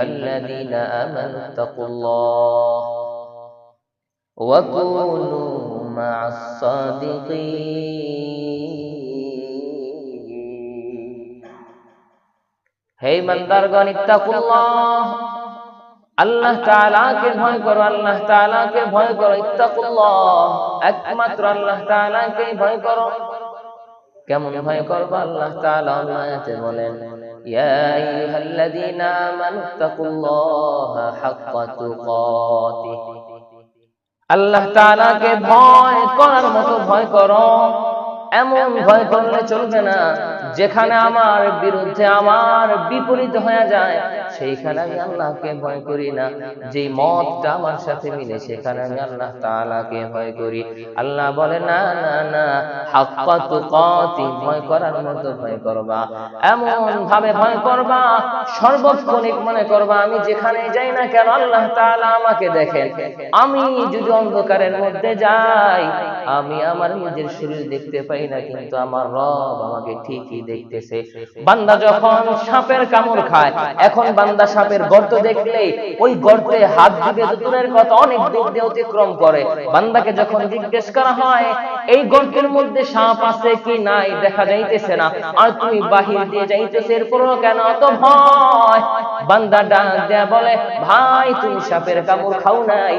أيها الذين آمنوا اتقوا الله وكونوا مع الصادقين হে ইমানদারগণ ইত্তাকুল্লাহ আল্লাহ তাআলাকে ভয় করো আল্লাহ তাআলাকে ভয় করো ইত্তাকুল্লাহ একমাত্র আল্লাহ তাআলাকে ভয় করো কেমন ভয় করবো আল্লাহ তাআলা অন্য আয়াতে বলেন ইয়া আইয়ুহাল্লাযীনা আমানু ইত্তাকুল্লাহা হাক্কা তুকাতিহ আল্লাহ তাআলাকে ভয় করার মতো ভয় করো এমন ভয় করলে চলবে না। যেখানে আমার বিরুদ্ধে আমার বিপরীত হয়ে যায় সেইখানে আমি আল্লাহকে ভয় করি না। যে মতটা আমার সাথে মিলে সেখানে আমি আল্লাহ তাআলাকে ভয় করি। আল্লাহ বলে না না না হাক্কা তুকাতি ভয় করার মতো ভয় করবা। এমন ভাবে ভয় করবা সর্বক্ষণিক মনে করবা আমি যেখানে যাই না কেন আল্লাহ তাআলা আমাকে দেখেন। আমি যদি অন্ধকারের মধ্যে যাই আমি আমার নিজের শরীর দেখতে পাই না কিন্তু আমার রব আমাকে ঠিকই দেখতেছে। বান্দা যখন সাপের কামড় খায় এখন বান্দা সাপের গর্ত দেখলেই ওই গর্তে হাত দিবে দূরের কথা অনেক দূর দিয়ে অতিক্রম করে। বান্দাকে যখন জিজ্ঞেস করা হয় এই গর্তের মধ্যে সাপ আছে কি নাই? দেখা যাইতেছে না। আর তুমি বাহির দিয়ে যাইতেছে এরপরও কেন অত ভয়? বান্দা ডাক দেয়া বলে ভাই তুমি সাপের কামড় খাও নাই।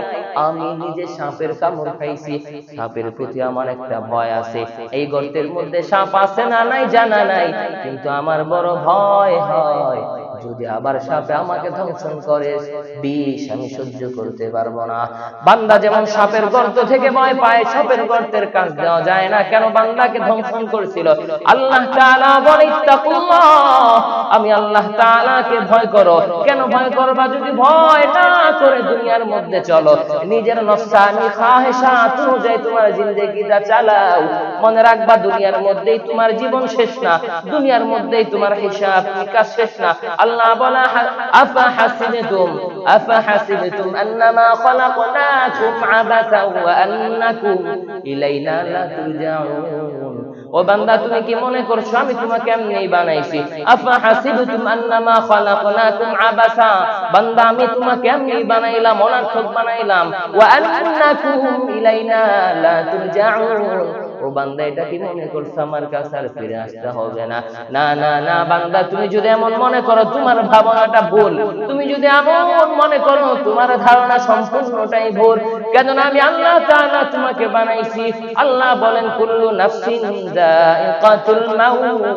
আমি নিজে সাপের কামড় খাইছি। সাপের প্রতি আমার একটা ভয় আছে এই গর্তের মধ্যে সাপ আছে না নাই জানা নাই, কিন্তু আমার বড় ভয় হয়। যদি আবার সাপে আমাকে ধ্বংসন করে, বিষ আমি সহ্য করতে পারব না। বান্দা যেমন সাপের গর্ত থেকে ভয় পায়, সাপের গর্তের কাজ দেওয়া যায় না। কেন বান্দাকে ধ্বংসন করেছিল? আল্লাহ তাআলা বলে আমি আল্লাহ তাআলাকে ভয় করো। কেন ভয় করবা? যদি ভয় না করে দুনিয়ার মধ্যে চলো, নিজের নফসানি খাহেশাত অনুযায়ী তোমার জিন্দেগিটা চালাও। মনে রাখবা দুনিয়ার মধ্যেই তোমার জীবন শেষ না, দুনিয়ার মধ্যেই তোমার হিসাব নিকাশ শেষ না। আল্লাহ বলা আফা হাসিবতুম আফা হাসিবতুম আন্নামা খলাকনাকুম আবাসা ওয়া আন্নাকুম ইলাইনা লা তুরজাউন। ও বান্দা, তুমি কি মনে করছ? আমি তোমাকে এমনি বানাইছি। আফা হাসিবতুম আন্নামা খলাকনাকুম আবাসা। বান্দা, আমি তোমাকে এমনি বানাইলাম, অনার্থক বানাইলাম। ওয়া আন্নাকুম ইলাইনা লা তুরজাউন। ও বান্দা, এটা কি মনে করছ? আমার কাছে আর ফিরে আসতে হবে না। না না না, বান্দা, তুমি যদি এমন মনে করো, তোমার ভাবনাটা ভুল। তুমি যদি এমন মনে করো, তোমার ধারণা সম্পূর্ণটাই ভুল। কেননা আমি আল্লাহ তাআলা তোমাকে বানাইছি। আল্লাহ বলেন, কুল্লু নাফসিন যায়িকাতুল মাউত।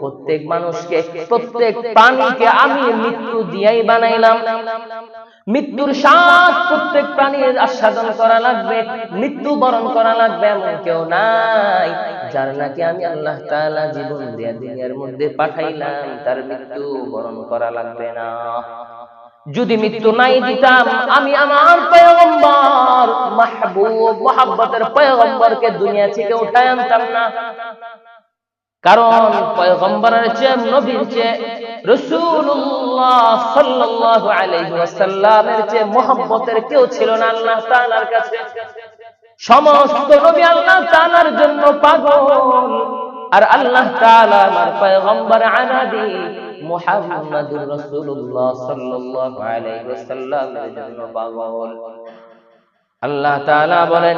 প্রত্যেক মানুষকে, প্রত্যেক প্রাণীকে আমি মৃত্যু দিয়াই বানাইলাম। মৃত্যুর স্বাদ প্রত্যেক প্রাণীর আস্বাদন করা লাগবে মৃত্যু বরণ করা লাগবে, এমন কেউ নাই যার নাকি আমি আল্লাহ তাআলা জীবন দিয়া দুনিয়ার মধ্যে পাঠাইলাম, তার মৃত্যু বরণ করা লাগবে না। যদি মৃত্যু নাই দিতাম আমি আমার পয়গম্বর মাহবুব মোহাব্বতের পয়গম্বরকে দুনিয়া থেকে উঠায় আনতাম না। কারণ পয়গম্বরের চেয়ে নবীর চেয়ে রাসূলুল্লাহ সাল্লাল্লাহু আলাইহি ওয়াসাল্লামের চেয়ে মোহাব্বতের কেউ ছিল না আল্লাহ তাআলার কাছে। সমস্ত নবী আল্লাহ তাআলার জন্য পাগল। আর আল্লাহ তাআলা আমার পয়গম্বর আনাবি মুহাম্মাদুর রাসূলুল্লাহ সাল্লাল্লাহু আলাইহি ওয়াসাল্লামের জন্য পাগল। আল্লাহ তাআলা বলেন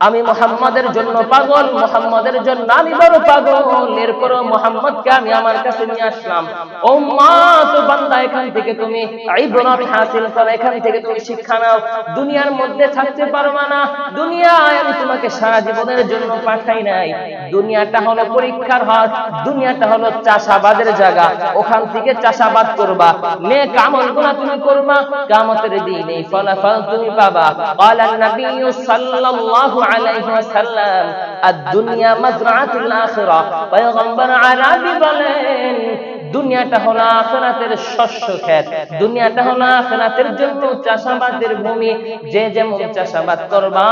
আমি মোহাম্মদের জন্য পাগল মোহাম্মদের জন্য আমি বড় পাগল এরপর মোহাম্মদকে আমি আমার কাছে নিয়ে আসলাম ও মা তো বান্দা এখান থেকে তুমি ইবরাত হাসিল করো এখান থেকে তুমি শিক্ষা নাও দুনিয়ার মধ্যে থাকতে পারবা না দুনিয়ায় আমি তোমাকে সারা জীবনের জন্য পাঠাই নাই দুনিয়াটা হলো পরীক্ষার হাট দুনিয়াটা হলো চাষাবাদের জায়গা ওখান থেকে চাষাবাদ করবা নেক আমলগুলো তুমি করবা কিয়ামতের দিনে ফলাফল তুমি পাবা قال النبي صلى الله عليه وسلم. الدنيا مزرعة الآخرة. فيغنبر على ببلين দুনিয়াটা হলো আখেরাতের শস্য ক্ষেত। দুনিয়াটা হলো আখেরাতের জন্য চাষাবাদের ভূমি। যে যেমন চাষাবাদ করবা,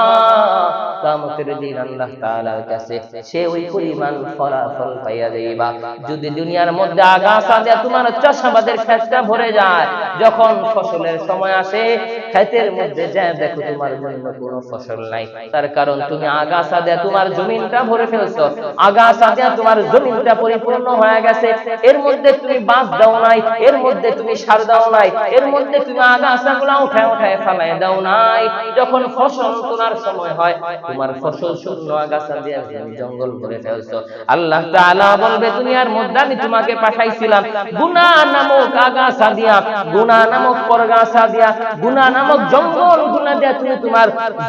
কিয়ামতের দিন আল্লাহ তাআলার কাছে সে ওই পরিমাণ ফলাফল পাইয়া যাইবা। যদি দুনিয়ার মধ্যে আগাছা দিয়ে তোমার চাষাবাদের ক্ষেতটা ভরে যায়, যখন ফসলের সময় আসে, ক্ষেতের মধ্যে যা দেখো তোমার জন্য কোনো ফসল নাই। তার কারণ তুমি আগাছা দেয়া তোমার জমিনটা ভরে ফেলছো। আগাছা দেয়া তোমার জমিনটা পরিপূর্ণ হয়ে গেছে। এর মধ্যে তুমি বাঁশ দাও নাই, এর মধ্যে তুমি সার দাও নাই, এর মধ্যে তুমি আগাছাগুলো উঠায় উঠায় ফালাই দাও নাই। যখন ফসল তোলার সময় হয়, তোমার ফসল শূন্য আগাছা দিয়ে জঙ্গল ভরে ফেলছো। আল্লাহ তাআলা বলবে দুনিয়ার মধ্যে আমি তোমাকে পাঠাইছিলাম। গুনাহ নামক আগাছা দিয়া গুনাহ নামক পরগাছা দিয়া গুনাহ নামক জঙ্গল গুনাহ দিয়া তুমি তোমার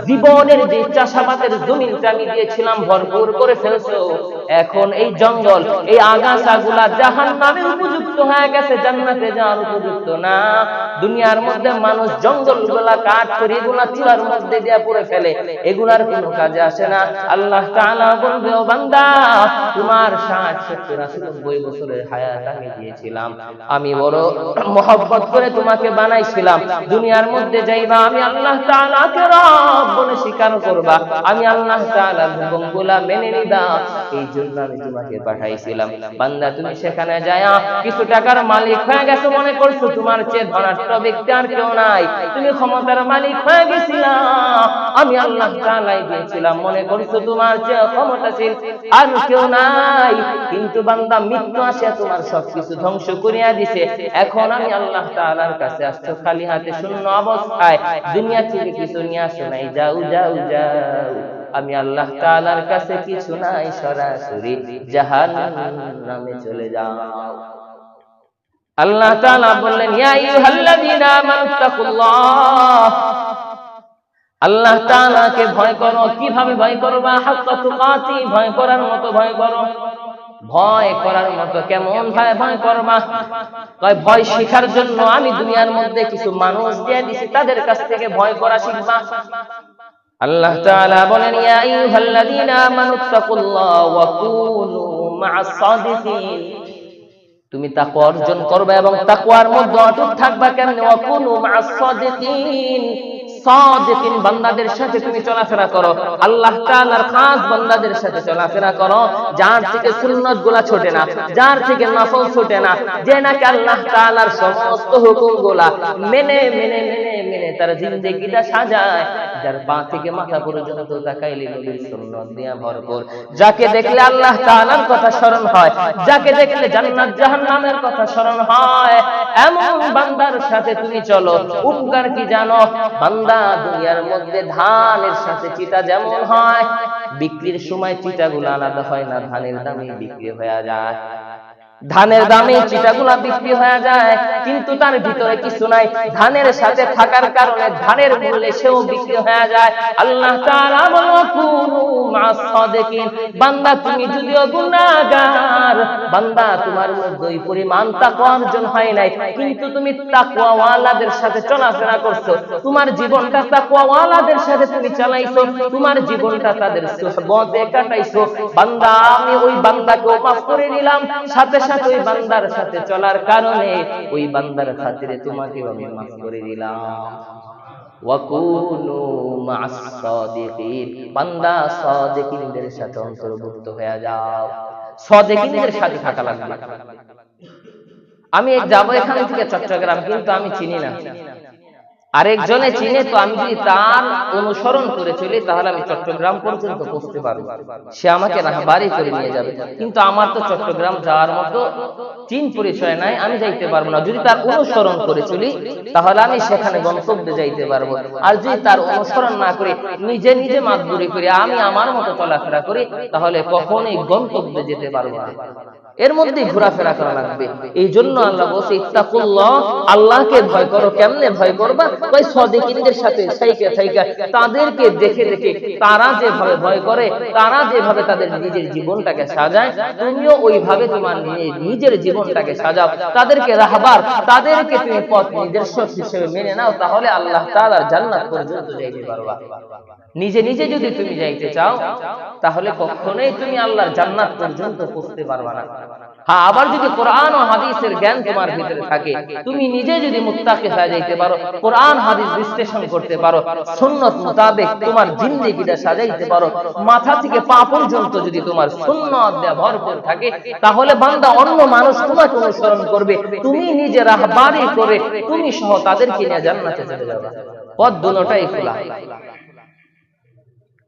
জীবনের যে চাষাবাদের জমিনটা আমি দিয়েছিলাম, ভরপুর করে ফেলছো। এখন এই জঙ্গল, এই আগাছাগুলা জাহান্নামের উপযুক্ত হয়ে গেছে, জান্নাতে যাওয়ার উপযুক্ত না। দুনিয়ার মধ্যে মানুষ জঙ্গলগুলা করে এগুলা মধ্যে দিয়া পড়ে ফেলে, এগুলার কাজে আসে না। আল্লাহ বলবে, ও বান্দা, তোমার 60 70 80 90 বছরের হায়াত আমি দিয়েছিলাম। আমি বড় মোহব্বত করে তোমাকে বানাইছিলাম। দুনিয়ার মধ্যে যাইবা, আমি আল্লাহ তাআলাকে রব বলে স্বীকার করবা। আমি আল্লাহ তাআলার মেনে নিবা। এই জন্য আমি তোমাকে পাঠাইছিলাম। বান্দা তুমি সেখানে যায়া কিছু টাকার মালিক হয়ে গেছো মনে করছ? তোমার চেয়ে ধনাঢ্য ব্যক্তি আর কেউ নাই। তুমি ক্ষমতার মালিক হয়ে গেছিলা। আমি আল্লাহ তাআলাই দিয়েছিলাম। মনে করছ তোমার চেয়ে ক্ষমতাশীল আর কেউ নাই? কিন্তু বান্দা মৃত্যু আসে তোমার সবকিছু ধ্বংস করিয়া দিছে। এখন আমি আল্লাহ তাআলার কাছে আসছো খালি হাতে শূন্য অবস্থায়। দুনিয়া থেকে কিছু নিয়ে আসো নাই। যাও যাও যাও। আমি আল্লাহ তাআলার কাছে কিছু নাই সরাসরি, জাহান্নামে চলে যাও। আল্লাহ তাআলা বললেন আল্লাহ তাআলাকে ভয় করো, কীভাবে ভয় করবা? হাক্কা তুকাতি, ভয় করার মতো ভয় করো। ভয় করার মতো কেমন ভয় ভয় করবা? কয়, ভয় শেখার জন্য আমি দুনিয়ার মধ্যে কিছু মানুষ দিয়ে দিছি, তাদের কাছ থেকে ভয় করা শিখবা। আল্লাহ তাআলা বলেন ইয়া আইয়ুহাল্লাযীনা আমানুত্তাকুল্লাহ ওয়া কুনু মা'আস সাদিকিন। তুমি তাকওয়া অর্জন করবে এবং তাকওয়ার মধ্যে অটুট থাকবা কেমনে? ওয়া কুনু মা'আস সাদিকিন। সাদিকিন বান্দাদের সাথে তুমি চলাফেরা করো। আল্লাহ তাআলার খাস বান্দাদের সাথে চলাফেরা করো। যার থেকে সুন্নাতগুলা ছোটে না যার থেকে নফল ছোটে না যে নাকি আল্লাহ তাআলার সমস্ত হুকুমগুলা মেনে মেনে মেনে মেনে তার জিন্দেগিটা সাজায়। যার পা থেকে মাথা পর্যন্ত তাকাইলে নবীর সুন্নাত দিয়া ভরপুর। যাকে দেখলে আল্লাহ তাআলার কথা স্মরণ হয় যাকে দেখলে জান্নাত জাহান্নামের কথা স্মরণ হয় এমন বান্দার সাথে তুমি চলো উপকার কি জানো? বান্দা দুনিয়ার মধ্যে ধানের সাথে চিতা যেমন হয় বিক্রির সময় চিটাগুলো আলাদা হয় না ধানের দামে বিক্রি হয়ে যায়। ধানের দামে চিটাগুলা বিক্রি হয়ে যায়, কিন্তু তার ভিতরে কিছু নাই। ধানের সাথে থাকার কারণে ধানের মূল্যে সেও বিক্রি হয়ে যায়। আল্লাহ বান্দা তুমি যদিও গুনাহগার, বান্দা তোমার মধ্যে পরিমাণ তাকওয়া অর্জন হয় নাই, কিন্তু তুমি তাকওয়াওয়ালাদের সাথে চলাফেরা করছ। তোমার জীবনটা তাকওয়া ওয়ালাদের সাথে তুমি চালাইছো, তোমার জীবনটা তাদের সুহবতে কাটাইছো। বান্দা, আমি ওই বান্দাকে মাফ করে দিলাম, সাথে সাথে ওই বান্দার সাথে চলার কারণে ওই বান্দার খাতিরে তোমাকে আমি মাফ করে দিলাম। আমি যাব এখান থেকে চট্টগ্রাম, কিন্তু আমি চিনি না। আরেকজনে চিনে তো আমি যদি তার অনুসরণ করে চলি তাহলে আমি চট্টগ্রাম পর্যন্ত পৌঁছতে পারব। সে আমাকে রাহবারি করে নিয়ে যাবে। কিন্তু আমার তো চট্টগ্রাম যাওয়ার মতো চিন পরিচয় নাই আমি যাইতে পারব না। যদি তার অনুসরণ করে চলি তাহলে আমি সেখানে গন্তব্যে যাইতে পারব। আর যদি তার অনুসরণ না করে নিজে নিজে মাতবুরি করি আমি আমার মতো চলাফেরা করি তাহলে কখনোই গন্তব্যে যেতে পারব না। এর মধ্যে ঘোরাফেরা করা লাগবে। এই জন্য আল্লাহ বলছে, ইত্তাকুল্লাহ, আল্লাহকে ভয় করো, কেমনে ভয় করবা? ওই সদিকিনদের সাথে সাইকা সাইকা তাদেরকে দেখে দেখে তারা যেভাবে ভয় করে, তারা যেভাবে তাদের নিজের জীবনটাকে সাজায়, তুমিও ওইভাবে তোমার নিজের জীবনটাকে সাজাও। তাদেরকে রাহবার, তাদেরকে তুমি পথ নিজস্ব হিসেবে মেনে নাও, তাহলে আল্লাহ তাআলার জান্নাত পর্যন্ত যাইতে পারবা। নিজে নিজে যদি তুমি যাইতে চাও, তাহলে কখনোই তুমি আল্লাহর জান্নাত পর্যন্ত পৌঁছতে পারবা না। হ্যাঁ আবার যদি কোরআন ও হাদিসের জ্ঞান তোমার ভিতরে থাকে, তুমি নিজে যদি মুত্তাকি হয়ে যাইতে পারো, কোরআন, হাদিস বিশ্লেষণ করতে পারো, সুন্নত মোতাবেক তোমার জিন্দেগিটা সাজাইতে পারো, মাথা থেকে পা পর্যন্ত যদি তোমার সুন্নত দেয়া ভরপুর থাকে, তাহলে বান্দা অন্য মানুষ তোমাকে অনুসরণ করবে, তুমি নিজে রাহবারি করে তুমি সহ তাদেরকে নিয়ে জান্নাতে চলে যাবে। পথ দুটোটাই খোলা ওয়াকুনু মা'আস সাদিকিন সাদিকিনদের সাদিকিনদের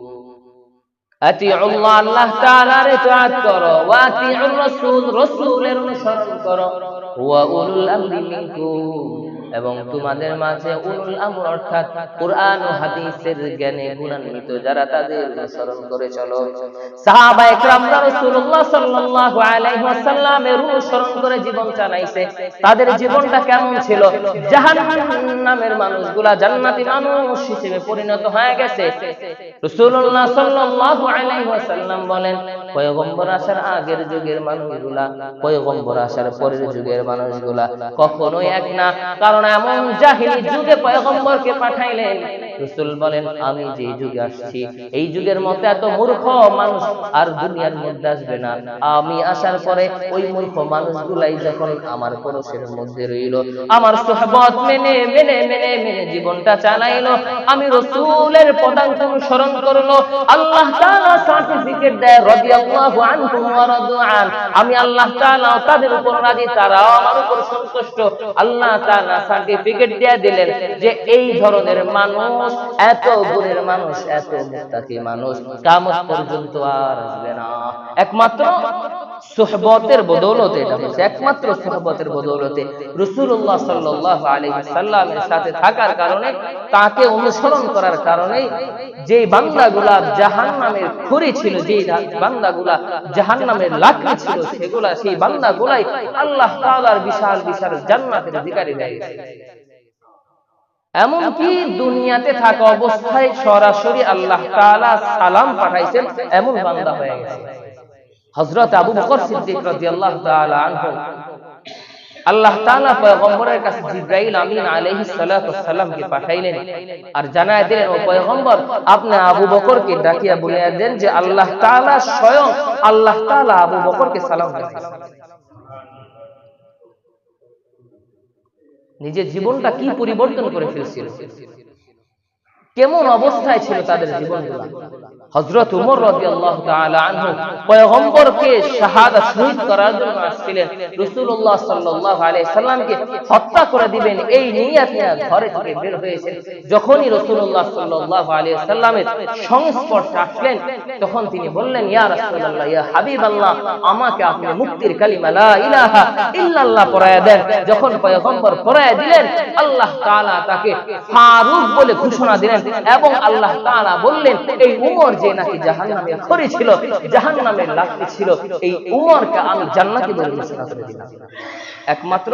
أتيعوا الله الله تعالى رتعت کرو وأتيعوا الرسول رسول الرسول کرو هو أولو الأمر منكم. এবং তোমাদের মাঝে উলুল আমর অর্থাৎ কোরআন ও হাদিসের জ্ঞানে গুণান্বিত যারা তাদের অনুসরণ করে চলো। সাহাবা একরামরা রাসূলুল্লাহ সাল্লাল্লাহু আলাইহি ওয়াসাল্লামের অনুসরণ করে জীবন চালাইছে। তাদের জীবনটা কেমন ছিল? জাহান্নামের মানুষগুলা জান্নাতি মানুষ হিসেবে পরিণত হয়ে গেছে। রাসূলুল্লাহ সাল্লাল্লাহু আলাইহি ওয়াসাল্লাম বলেন পয়গম্বর আসার আগের যুগের মানুষগুলা, পয়গম্বর আসার পরের যুগের মানুষগুলা কখনো এক না। কারণ এমন জাহিলি যুগে পয়গম্বরকে পাঠাইলেন রাসূল বলেন, আমি যে যুগে আসছি, এই যুগের মতো এত মূর্খ মানুষ আর দুনিয়ার মধ্যে আসবে না। আমি আসার পরে ওই মূর্খ মানুষগুলাই যখন আমার পরশের মধ্যে রইল, আমার সুহবত মেনে মেনে মেনে মেনে জীবনটা চালাইলো, আমি রসুলের পদাঙ্ক অনুসরণ করল। আল্লাহ তাআলা সার্টিফিকেট দেয়, রাদিয়াল্লাহু আনহুম ওয়া রাদু আন। আমি আল্লাহ তাআলা তাদের উপর রাজি, তারাও আমার উপর সন্তুষ্ট। আল্লাহ তাআলা সার্টিফিকেট দিয়ে দিলেন যে, এই ধরনের মানুষ এত গুণের মানুষ, এত মুত্তাকি মানুষ কিয়ামত পর্যন্ত আর আসবে না। একমাত্র সুহবতের বদৌলতে এটা হচ্ছে একমাত্র সুহবতের বদৌলতে রাসূলুল্লাহ সাল্লাল্লাহু আলাইহি সাল্লামের সাথে থাকার কারণে, তাকে অনুসরণ করার কারণে যে বান্দাগুলা জাহান্নামের খুরি ছিল যে বান্দাগুলা জাহান্নামের লাকড়ি ছিল, সেগুলা, সেই বান্দাগুলাই আল্লাহ তাআলার বিশাল বিশাল জান্নাতের অধিকারী হয়ে গেছে এমনকি দুনিয়াতে থাকা অবস্থায় সরাসরি আল্লাহ তাআলা সালাম পাঠাইছেন এমন বান্দা হয়ে গেছে। হযরত আবু বকর সিদ্দিক তাআলা আনহু। আল্লাহ তাআলা পয়গম্বরের কাছে জিবরাইল আমিন আলাইহিস সালামকে পাঠাইলেন আর জানায় দিলেন, ও পয়গম্বর, আপনি আবু বকরকে ডাকিয়া বলিয়া দেন যে আল্লাহ তাআলা স্বয়ং আল্লাহ তাআলা আবু বকরকে সালাম পাঠাইছেন। নিজের জীবনটা কি পরিবর্তন করে ফেলছিল? কেমন অবস্থায় ছিল তাদের জীবনগুলো? হযরত উমর রাদিয়াল্লাহু তাআলা আনহু পয়গম্বরকে শহীদ করার জন্য আসছিলেন। রাসূলুল্লাহ সাল্লাল্লাহু আলাইহি সাল্লামকে হত্যা করে দিবেন। এই নিয়ত নিয়ে ঘরে থেকে বের হয়েছেন। যখনই রাসূলুল্লাহ সাল্লাল্লাহু আলাইহি সাল্লামের সংস্পর্শে আসলেন তখন তিনি বললেন ইয়া ইয়া হাবিবাল্লাহ আমাকে আপনি মুক্তির কালিমা লা ইলাহা ইল্লাল্লাহ পড়ায়া দেন। যখন পয়গম্বর পড়ায়া দিলেন আল্লাহ তাআলা তাকে ফারুক বলে ঘোষণা দিলেন। এবং আল্লাহ তাআলা বললেন, এই উমর যে নাকি জাহান্নামে খড়ি ছিল জাহান্নামের লাকড়ি ছিল, এই উমরকে আমি জান্নাতি বলে ঘোষণা করে দিলাম। একমাত্র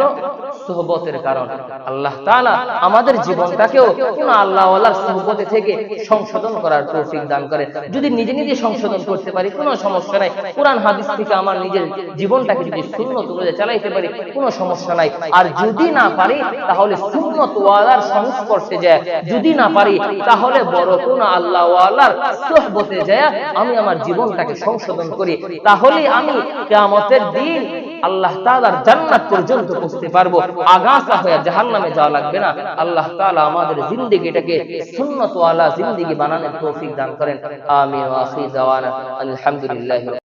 সুহবতের কারণ, আল্লাহ তাআলা আমাদের জীবনটাকেও কোন আল্লাহ ওয়ালার সুহবতে থেকে সংশোধন করার তৌফিক দান করে যদি নিজে নিজে সংশোধন করতে পারি, কোনো সমস্যা নাই। কোরআন, হাদিস থেকে আমার নিজের জীবনটাকে যদি সুন্নত অনুযায়ী চালাইতে পারি, কোনো সমস্যা নাই। আর যদি না পারি, তাহলে সুন্নত ওয়ালার সংস্পর্শে যায়। যদি না পারি তাহলে বড় কোন আল্লাহ সুহবতে যায় আমি আমার জীবনটাকে সংশোধন করি। তাহলে আমি কিয়ামতের দিন আল্লাহ তাআলার জান্নাত পর্যন্ত পৌঁছতে পারব। আগাছা হয়ে জাহান্নামে যাওয়া লাগবে না। আল্লাহ তাআলা আমাদের জিন্দেগিটাকে সুন্নত ওয়ালা জিন্দেগি বানানোর তৌফিক দান করেন। দাওয়ানা। আলহামদুলিল্লাহ